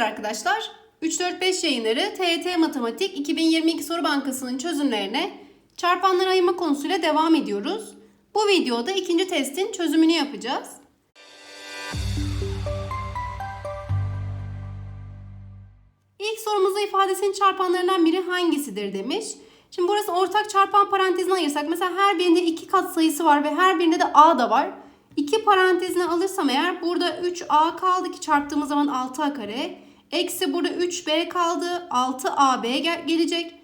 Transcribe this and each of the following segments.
Merhabalar arkadaşlar. 3-4-5 yayınları TYT Matematik 2022 Soru Bankası'nın çözümlerine çarpanları ayırma konusuyla devam ediyoruz. Bu videoda ikinci testin çözümünü yapacağız. İlk sorumuzda ifadesinin çarpanlarından biri hangisidir demiş. Şimdi burası ortak çarpan parantezine ayırsak mesela her birinde iki kat sayısı var ve her birinde de a da var. İki parantezine alırsam eğer burada 3a kaldı ki çarptığımız zaman 6a kare. Eksi burada 3b kaldı 6ab gel- gelecek.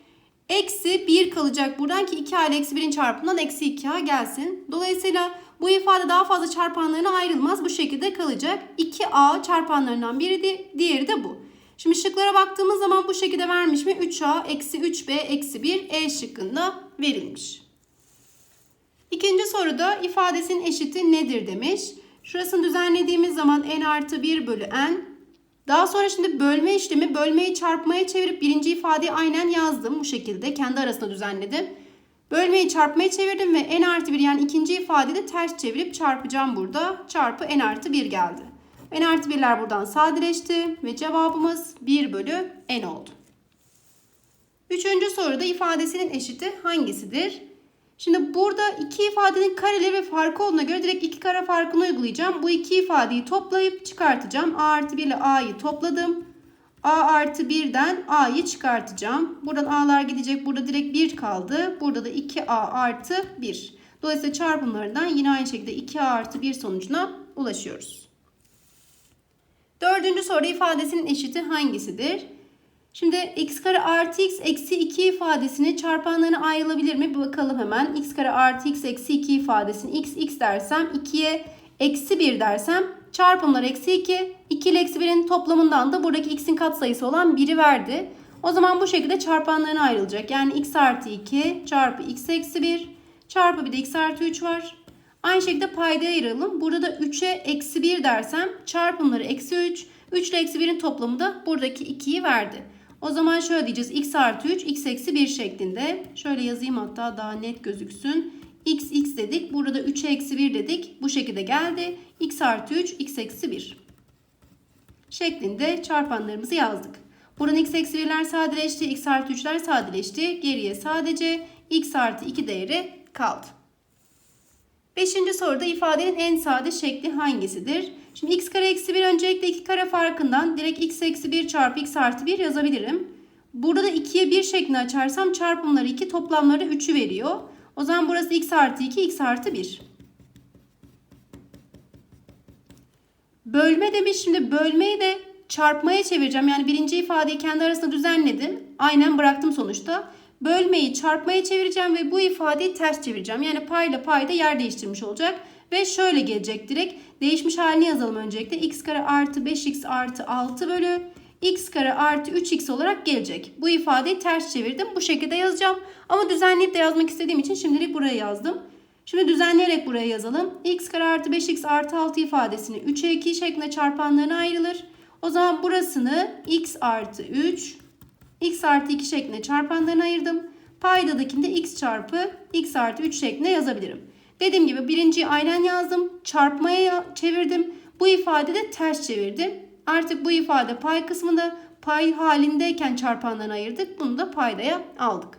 Eksi 1 kalacak buradan ki 2a ile eksi 1'in çarpımından eksi 2a gelsin. Dolayısıyla bu ifade daha fazla çarpanlarına ayrılmaz. Bu şekilde kalacak. 2a çarpanlarından biri de, diğeri de bu. Şimdi şıklara baktığımız zaman bu şekilde vermiş mi? 3a eksi 3b eksi 1 e şıkkında verilmiş. İkinci soruda ifadesinin eşiti nedir demiş. Şurasını düzenlediğimiz zaman n artı 1 bölü n. Daha sonra şimdi bölme işlemi bölmeyi çarpmaya çevirip birinci ifadeyi aynen yazdım bu şekilde. Kendi arasında düzenledim. Bölmeyi çarpmaya çevirdim ve n artı 1 yani ikinci ifadeyi de ters çevirip çarpacağım burada. Çarpı n artı 1 geldi. n artı 1'ler buradan sadeleşti ve cevabımız 1 bölü n oldu. Üçüncü soruda ifadesinin eşiti hangisidir? Şimdi burada iki ifadenin kareleri ve farkı olduğuna göre direkt iki kare farkını uygulayacağım. Bu iki ifadeyi toplayıp çıkartacağım. A artı 1 ile A'yı topladım. A artı 1'den A'yı çıkartacağım. Buradan A'lar gidecek. Burada direkt 1 kaldı. Burada da 2A artı 1. Dolayısıyla çarpımlarından yine aynı şekilde 2A artı 1 sonucuna ulaşıyoruz. Dördüncü soru ifadesinin eşiti hangisidir? Şimdi x kare artı x eksi 2 ifadesini çarpanlarına ayrılabilir mi? Bakalım hemen. x kare artı x eksi 2 ifadesini x x dersem 2'ye eksi 1 dersem çarpımlar eksi 2. 2 ile eksi 1'in toplamından da buradaki x'in katsayısı olan 1'i verdi. O zaman bu şekilde çarpanlarına ayrılacak. Yani x artı 2 çarpı x eksi 1 çarpı bir de x artı 3 var. Aynı şekilde paydaya ayıralım. Burada da 3'e eksi 1 dersem çarpımları eksi 3. 3 ile eksi 1'in toplamı da buradaki 2'yi verdi. O zaman şöyle diyeceğiz. x artı 3, x eksi 1 şeklinde. Şöyle yazayım hatta daha net gözüksün. x, x dedik. Burada 3'e eksi 1 dedik. Bu şekilde geldi. x artı 3, x eksi 1. Şeklinde çarpanlarımızı yazdık. Buradan x eksi 1'ler sadeleşti. x artı 3'ler sadeleşti. Geriye sadece x artı 2 değeri kaldı. Beşinci soruda ifadenin en sade şekli hangisidir? Şimdi x kare eksi 1 öncelikle 2 kare farkından direkt x eksi 1 çarpı x artı 1 yazabilirim. Burada da 2'ye 1 şeklinde açarsam çarpımları 2 toplamları 3'ü veriyor. O zaman burası x artı 2 x artı 1. Bölme demiş. Şimdi bölmeyi de çarpmaya çevireceğim. Yani birinci ifadeyi kendi arasında düzenledim. Aynen bıraktım sonuçta. Bölmeyi çarpmaya çevireceğim ve bu ifadeyi ters çevireceğim. Yani payla payda yer değiştirmiş olacak. Ve şöyle gelecek direkt. Değişmiş halini yazalım öncelikle. x kare artı 5x artı 6 bölü x kare artı 3x olarak gelecek. Bu ifadeyi ters çevirdim. Bu şekilde yazacağım. Ama düzenleyip de yazmak istediğim için şimdilik buraya yazdım. Şimdi düzenleyerek buraya yazalım. x kare artı 5x artı 6 ifadesini 3'e 2 şeklinde çarpanlarına ayrılır. O zaman burasını x artı 3, x artı 2 şeklinde çarpanlarına ayırdım. Paydadakini de x çarpı x artı 3 şeklinde yazabilirim. Dediğim gibi birinciyi aynen yazdım. Çarpmaya çevirdim. Bu ifade de ters çevirdim. Artık bu ifade pay kısmında pay halindeyken çarpanlarına ayırdık. Bunu da paydaya aldık.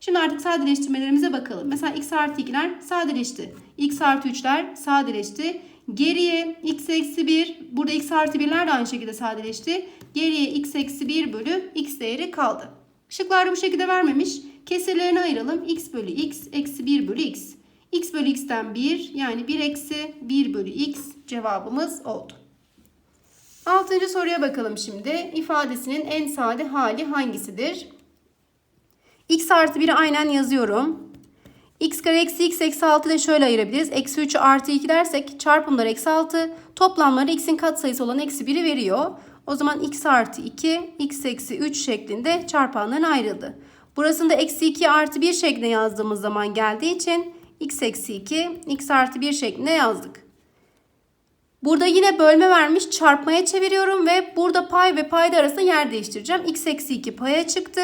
Şimdi artık sadeleştirmelerimize bakalım. Mesela x artı 2'ler sadeleşti. x artı 3'ler sadeleşti. Geriye x eksi 1, burada x artı 1'ler de aynı şekilde sadeleşti. Geriye x eksi 1 bölü x değeri kaldı. Şıklarda bu şekilde vermemiş. Kesirlerini ayıralım. x bölü x eksi 1 bölü x. x bölü x'ten 1 yani 1 eksi 1 bölü x cevabımız oldu. Altıncı soruya bakalım şimdi. İfadesinin en sade hali hangisidir? x artı 1'i aynen yazıyorum. x kare eksi x eksi 6 da şöyle ayırabiliriz. Eksi 3'ü artı 2 dersek çarpımlar eksi 6. Toplamları x'in katsayısı olan eksi 1'i veriyor. O zaman x artı 2, x eksi 3 şeklinde çarpanlarına ayrıldı. Burasında eksi 2 artı 1 şeklinde yazdığımız zaman geldiği için x eksi 2, x artı 1 şeklinde yazdık. Burada yine bölme vermiş çarpmaya çeviriyorum ve burada pay ve payda arasında yer değiştireceğim. x eksi 2 paya çıktı.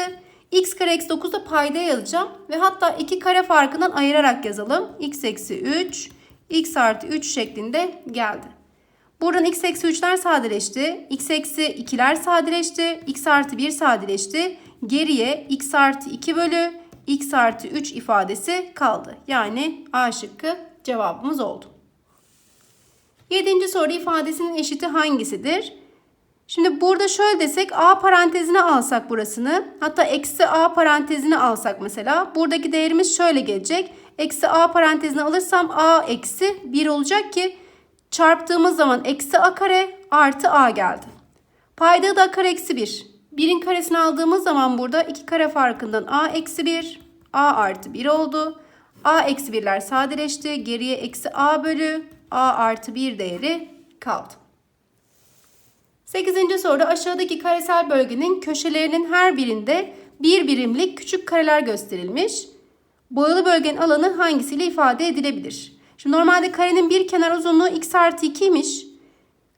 x kare eksi 9 da payda yazacağım. Ve hatta iki kare farkından ayırarak yazalım. x eksi 3, x artı 3 şeklinde geldi. Buradan x eksi 3'ler sadeleşti. x eksi 2'ler sadeleşti. x artı 1 sadeleşti. Geriye x artı 2 bölü x artı 3 ifadesi kaldı. Yani A şıkkı cevabımız oldu. Yedinci soru ifadesinin eşiti hangisidir? Şimdi burada şöyle desek a parantezine alsak burasını hatta eksi a parantezine alsak mesela buradaki değerimiz şöyle gelecek. Eksi a parantezine alırsam a eksi 1 olacak ki çarptığımız zaman eksi a kare artı a geldi. Payda da kare eksi 1. 1'in karesini aldığımız zaman burada 2 kare farkından a eksi 1 a artı 1 oldu. a eksi 1'ler sadeleşti. Geriye eksi a bölü a artı 1 değeri kaldı. 8. soruda aşağıdaki karesel bölgenin köşelerinin her birinde bir birimlik küçük kareler gösterilmiş. Boyalı bölgenin alanı hangisiyle ifade edilebilir? Şimdi normalde karenin bir kenar uzunluğu x artı 2'ymiş.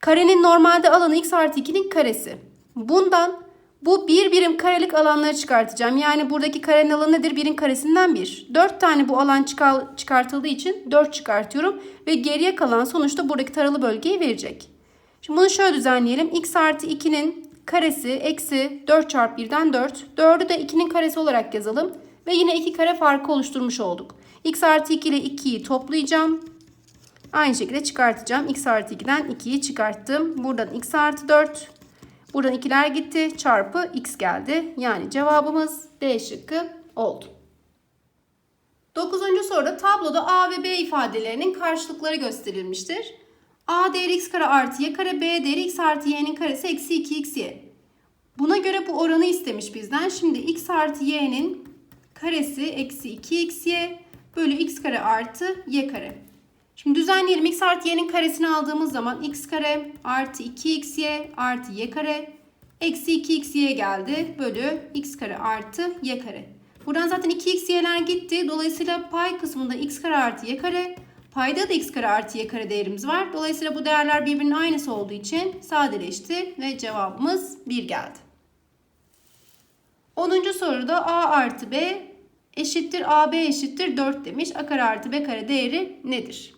Karenin normalde alanı x artı 2'nin karesi. Bundan bu bir birim karelik alanları çıkartacağım. Yani buradaki karenin alanı nedir? Birin karesinden 1. 4 tane bu alan çıkartıldığı için 4 çıkartıyorum. Ve geriye kalan sonuçta buradaki taralı bölgeyi verecek. Şimdi bunu şöyle düzenleyelim. x artı 2'nin karesi eksi 4 çarpı 1'den 4. 4'ü de 2'nin karesi olarak yazalım. Ve yine 2 kare farkı oluşturmuş olduk. x artı 2 ile 2'yi toplayacağım. Aynı şekilde çıkartacağım. x artı 2'den 2'yi çıkarttım. Buradan x artı 4. Buradan 2'ler gitti. Çarpı x geldi. Yani cevabımız D şıkkı oldu. 9. soruda tabloda a ve b ifadelerinin karşılıkları gösterilmiştir. A değeri x kare artı y kare, B değeri x artı y'nin karesi eksi 2xy. Buna göre bu oranı istemiş bizden. Şimdi x artı y'nin karesi eksi 2xy bölü x kare artı y kare. Şimdi düzenleyelim. x artı y'nin karesini aldığımız zaman x kare artı 2xy artı y kare eksi 2xy geldi. Bölü x kare artı y kare. Buradan zaten 2xy'ler gitti. Dolayısıyla pay kısmında x kare artı y kare Payda da x kare artı y kare değerimiz var. Dolayısıyla bu değerler birbirinin aynısı olduğu için sadeleşti ve cevabımız 1 geldi. 10. soruda a artı b eşittir ab eşittir 4 demiş. a kare artı b kare değeri nedir?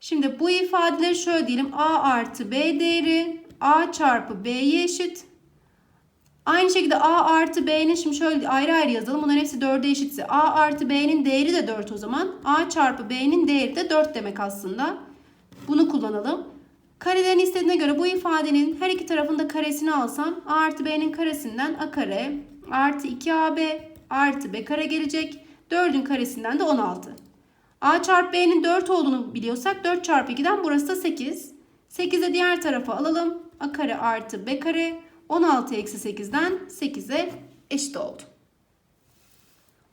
Şimdi bu ifadeleri şöyle diyelim. a artı b değeri a çarpı b'ye eşit. Aynı şekilde a artı b'nin şimdi şöyle ayrı ayrı yazalım. Bunların hepsi 4'e eşitse a artı b'nin değeri de 4 o zaman. a çarpı b'nin değeri de 4 demek aslında. Bunu kullanalım. Karelerin istediğine göre bu ifadenin her iki tarafında karesini alsam a artı b'nin karesinden a kare artı 2ab artı b kare gelecek. 4'ün karesinden de 16. a çarpı b'nin 4 olduğunu biliyorsak 4 çarpı 2'den burası da 8. 8'i diğer tarafa alalım. a kare artı b kare 16 eksi 8'den 8'e eşit oldu.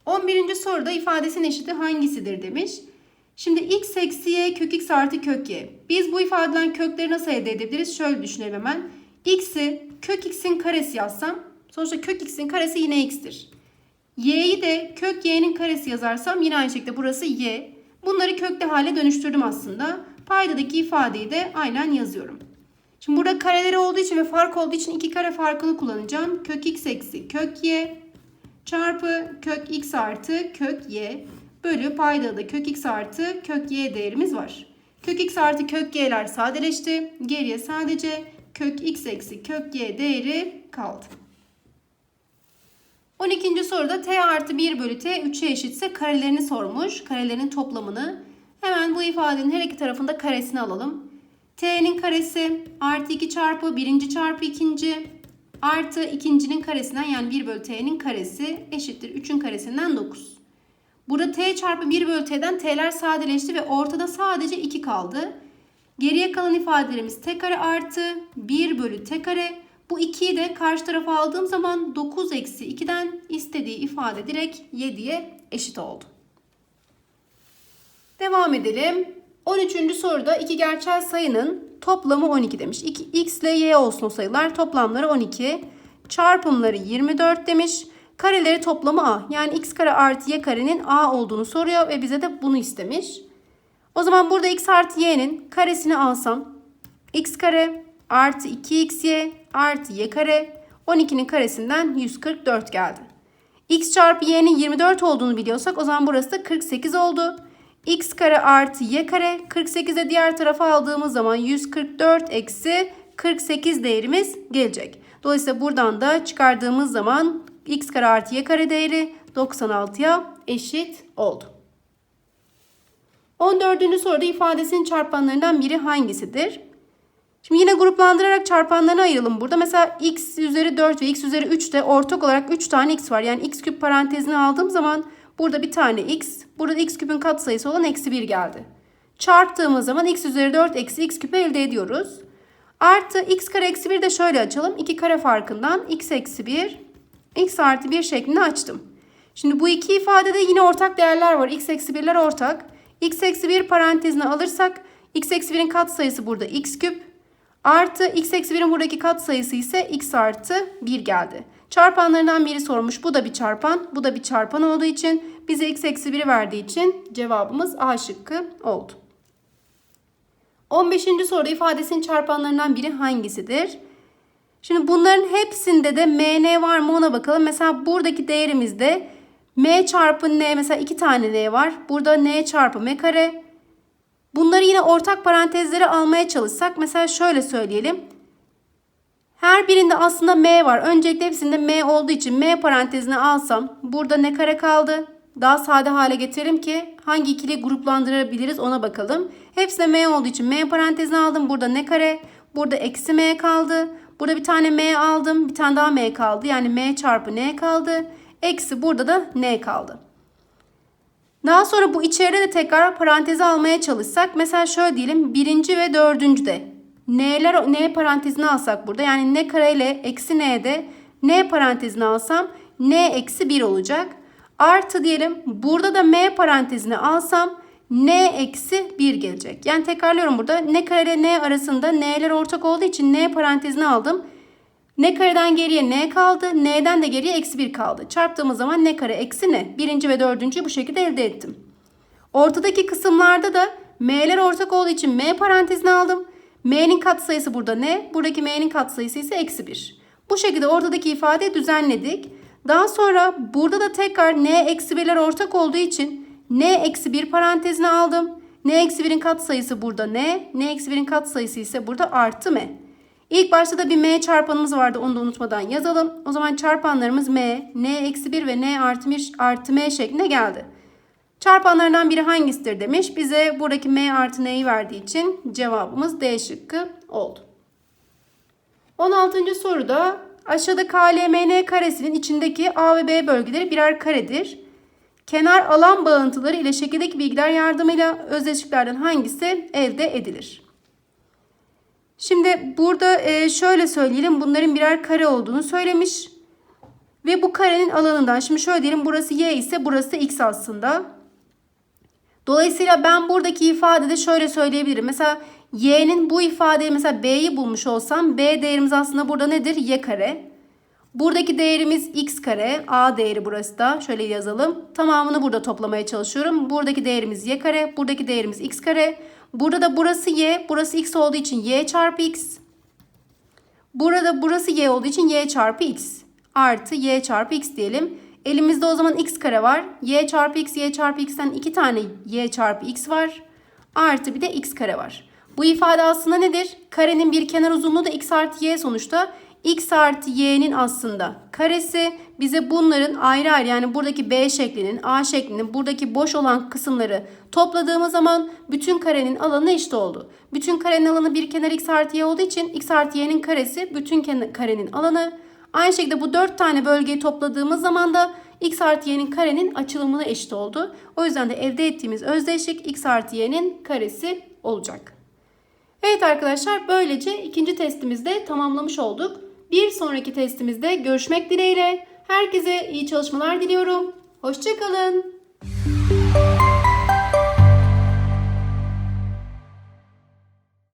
11. soruda ifadesinin eşiti hangisidir demiş. Şimdi x eksi y kök x artı kök y. Biz bu ifadeden kökleri nasıl elde edebiliriz? Şöyle düşünelim hemen. x'i kök x'in karesi yazsam sonuçta kök x'in karesi yine x'tir. y'yi de kök y'nin karesi yazarsam yine aynı şekilde burası y. Bunları kökli hale dönüştürdüm aslında. Paydadaki ifadeyi de aynen yazıyorum. Şimdi burada kareleri olduğu için ve fark olduğu için iki kare farkını kullanacağım. Kök x eksi kök y çarpı kök x artı kök y bölü payda da kök x artı kök y değerimiz var. Kök x artı kök y'ler sadeleşti. Geriye sadece kök x eksi kök y değeri kaldı. 12. soruda t artı 1 bölü t 3'e eşitse karelerini sormuş. Karelerin toplamını. Hemen bu ifadenin her iki tarafında karesini alalım t'nin karesi artı 2 çarpı birinci çarpı ikinci artı ikincinin karesinden yani 1 bölü t'nin karesi eşittir 3'ün karesinden 9. Burada t çarpı 1 bölü t'den t'ler sadeleşti ve ortada sadece 2 kaldı. Geriye kalan ifadelerimiz t kare artı 1 bölü t kare. Bu 2'yi de karşı tarafa aldığım zaman 9 eksi 2'den istediği ifade direkt 7'ye eşit oldu. Devam edelim. 13. soruda iki gerçel sayının toplamı 12 demiş. İki, x ile y olsun o sayılar. Toplamları 12. Çarpımları 24 demiş. Kareleri toplamı a. Yani x kare artı y karenin a olduğunu soruyor ve bize de bunu istemiş. O zaman burada x artı y'nin karesini alsam x kare artı 2xy artı y kare 12'nin karesinden 144 geldi. x çarpı y'nin 24 olduğunu biliyorsak o zaman burası da 48 oldu. x kare artı y kare 48'e diğer tarafa aldığımız zaman 144 eksi 48 değerimiz gelecek. Dolayısıyla buradan da çıkardığımız zaman x kare artı y kare değeri 96'ya eşit oldu. 14. soruda ifadesinin çarpanlarından biri hangisidir? Şimdi yine gruplandırarak çarpanlarını ayıralım burada. Mesela x üzeri 4 ve x üzeri 3 de ortak olarak 3 tane x var. Yani x küp parantezini aldığım zaman burada bir tane x, burada x küpün katsayısı olan eksi 1 geldi. Çarptığımız zaman x üzeri 4 eksi x küpü elde ediyoruz. Artı x kare eksi 1 de şöyle açalım. 2 kare farkından x eksi 1, x artı 1 şeklinde açtım. Şimdi bu iki ifadede yine ortak değerler var. x eksi 1'ler ortak. x eksi 1 parantezine alırsak x eksi 1'in katsayısı burada x küp. Artı x eksi 1'in buradaki katsayısı ise x artı 1 geldi. Çarpanlarından biri sormuş. Bu da bir çarpan. Bu da bir çarpan olduğu için bize x eksi 1'i verdiği için cevabımız A şıkkı oldu. 15. soruda ifadesinin çarpanlarından biri hangisidir? Şimdi bunların hepsinde de mn var mı ona bakalım. Mesela buradaki değerimizde m çarpı n mesela iki tane n var. Burada n çarpı m kare. Bunları yine ortak parantezlere almaya çalışsak mesela şöyle söyleyelim. Her birinde aslında m var. Öncelikle hepsinde m olduğu için m parantezine alsam burada ne kare kaldı? Daha sade hale getirelim ki hangi ikili gruplandırabiliriz ona bakalım. Hepsinde m olduğu için m parantezine aldım. Burada ne kare? Burada eksi m kaldı. Burada bir tane m aldım. Bir tane daha m kaldı. Yani m çarpı n kaldı. Eksi burada da n kaldı. Daha sonra bu içeride de tekrar paranteze almaya çalışsak. Mesela şöyle diyelim. Birinci ve dördüncü de. N'ler, n parantezine alsak burada. Yani n kare ile eksi n'de n parantezine alsam n eksi 1 olacak. Artı diyelim burada da m parantezine alsam n eksi 1 gelecek. Yani tekrarlıyorum burada. n kare ile n arasında n'ler ortak olduğu için n parantezine aldım. N kareden geriye n kaldı. n'den de geriye eksi 1 kaldı. Çarptığımız zaman n kare eksi n. Birinci ve dördüncüyü bu şekilde elde ettim. Ortadaki kısımlarda da m'ler ortak olduğu için m parantezine aldım. m'nin katsayısı burada ne? Buradaki m'nin katsayısı ise eksi 1. Bu şekilde ortadaki ifadeyi düzenledik. Daha sonra burada da tekrar n eksi 1'ler ortak olduğu için n eksi 1 parantezine aldım. n eksi 1'in katsayısı burada n. n eksi 1'in katsayısı ise burada artı m. İlk başta da bir m çarpanımız vardı. Onu da unutmadan yazalım. O zaman çarpanlarımız m, n eksi 1 ve n artı, 1, artı m şeklinde geldi. Çarpanlarından biri hangisidir demiş. Bize buradaki m artı n'yi verdiği için cevabımız D şıkkı oldu. 16. soruda aşağıda KLMN karesinin içindeki A ve B bölgeleri birer karedir. Kenar alan bağıntıları ile şekildeki bilgiler yardımıyla özdeşliklerden hangisi elde edilir? Şimdi burada e, şöyle söyleyelim. Bunların birer kare olduğunu söylemiş. Ve bu karenin alanından şimdi şöyle diyelim burası y ise burası x aslında. Dolayısıyla ben buradaki ifadede şöyle söyleyebilirim. Mesela y'nin bu ifadeyi mesela b'yi bulmuş olsam b değerimiz aslında burada nedir? y kare. Buradaki değerimiz x kare. A değeri burası da. Şöyle yazalım. Tamamını burada toplamaya çalışıyorum. Buradaki değerimiz y kare. Buradaki değerimiz x kare. Burada da burası y. Burası x olduğu için y çarpı x. Burada burası y olduğu için y çarpı x. Artı y çarpı x diyelim. Elimizde o zaman x kare var. y çarpı x, y çarpı x'ten iki tane y çarpı x var. Artı bir de x kare var. Bu ifade aslında nedir? Karenin bir kenar uzunluğu da x artı y sonuçta. X artı y'nin aslında karesi bize bunların ayrı ayrı yani buradaki b şeklinin, a şeklinin buradaki boş olan kısımları topladığımız zaman bütün karenin alanı eşit oldu. Bütün karenin alanı bir kenar x artı y olduğu için x artı y'nin karesi bütün karenin alanı. Aynı şekilde bu dört tane bölgeyi topladığımız zaman da x artı y'nin karenin açılımına eşit oldu. O yüzden de elde ettiğimiz özdeşlik x artı y'nin karesi olacak. Evet arkadaşlar böylece ikinci testimizde tamamlamış olduk. Bir sonraki testimizde görüşmek dileğiyle. Herkese iyi çalışmalar diliyorum. Hoşçakalın.